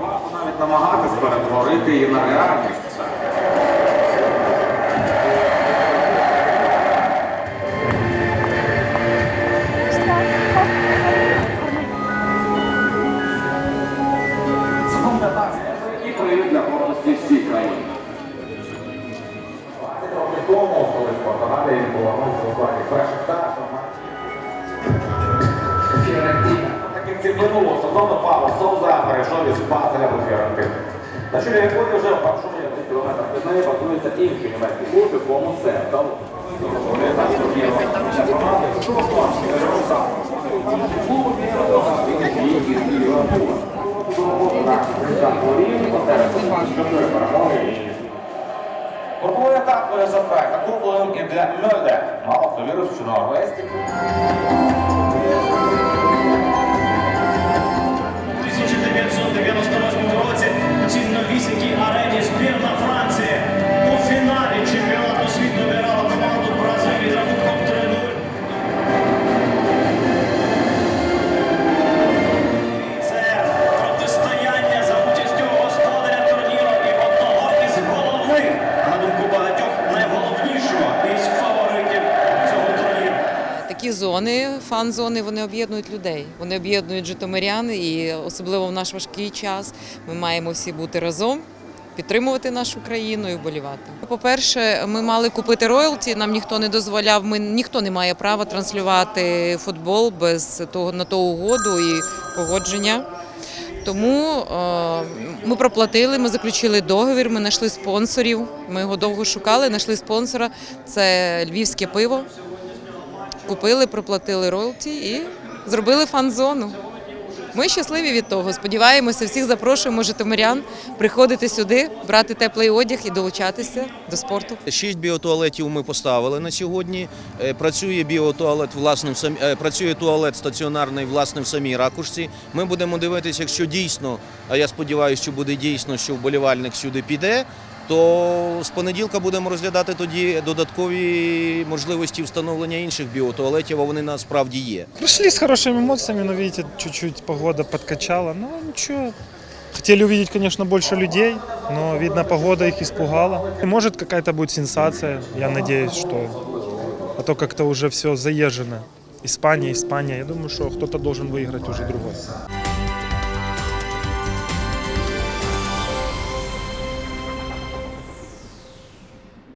Варто навіть намагатись перетворити її на реальність. Загалом 15 і привід для гордості всіх країн. 20 років тому, коли в Португалії повернувся у складі минулого сезону Павло Соуза перейшов із Базеля до Фіорентини. На чолі якої вже в першому кілометрах від неї базується інший німецький клуб, якому це вдалося. Вони так турніру для команди шостого чотирьох Клубу вірили її із Ліверпула. Такі зони, фан-зони, вони об'єднують людей. Вони об'єднують житомирян, і особливо в наш важкий час ми маємо всі бути разом. Підтримувати нашу країну і вболівати. По-перше, ми мали купити роялті. Нам ніхто не дозволяв. Ми ніхто не має права транслювати футбол без того на то угоду і погодження. Тому е, ми проплатили, ми заключили договір, ми знайшли спонсорів. Ми його довго шукали, знайшли спонсора. Це львівське пиво. Купили, проплатили роялті і зробили фан-зону. Ми щасливі від того. Сподіваємося, всіх запрошуємо житомирян приходити сюди, брати теплий одяг і долучатися до спорту. Шість біотуалетів ми поставили на сьогодні. Е, Працює біотуалет власне в е, працює туалет стаціонарний власне в самій ракушці. Ми будемо дивитися, якщо дійсно, а я сподіваюся, що буде дійсно, що вболівальник сюди піде. То з понеділка будемо розглядати тоді додаткові можливості встановлення інших біотуалетів, а вони насправді є. Пришли с хорошими эмоциями, но видите, чуть-чуть погода подкачала. Ну ничего. Хотели увидеть, конечно, больше людей, но, видно, погода их испугала. И Может, какая-то будет сенсация. Я надеюсь, что... А то как-то уже все заезжено. Испания, Испания. Я думаю, что кто-то должен выиграть уже другой.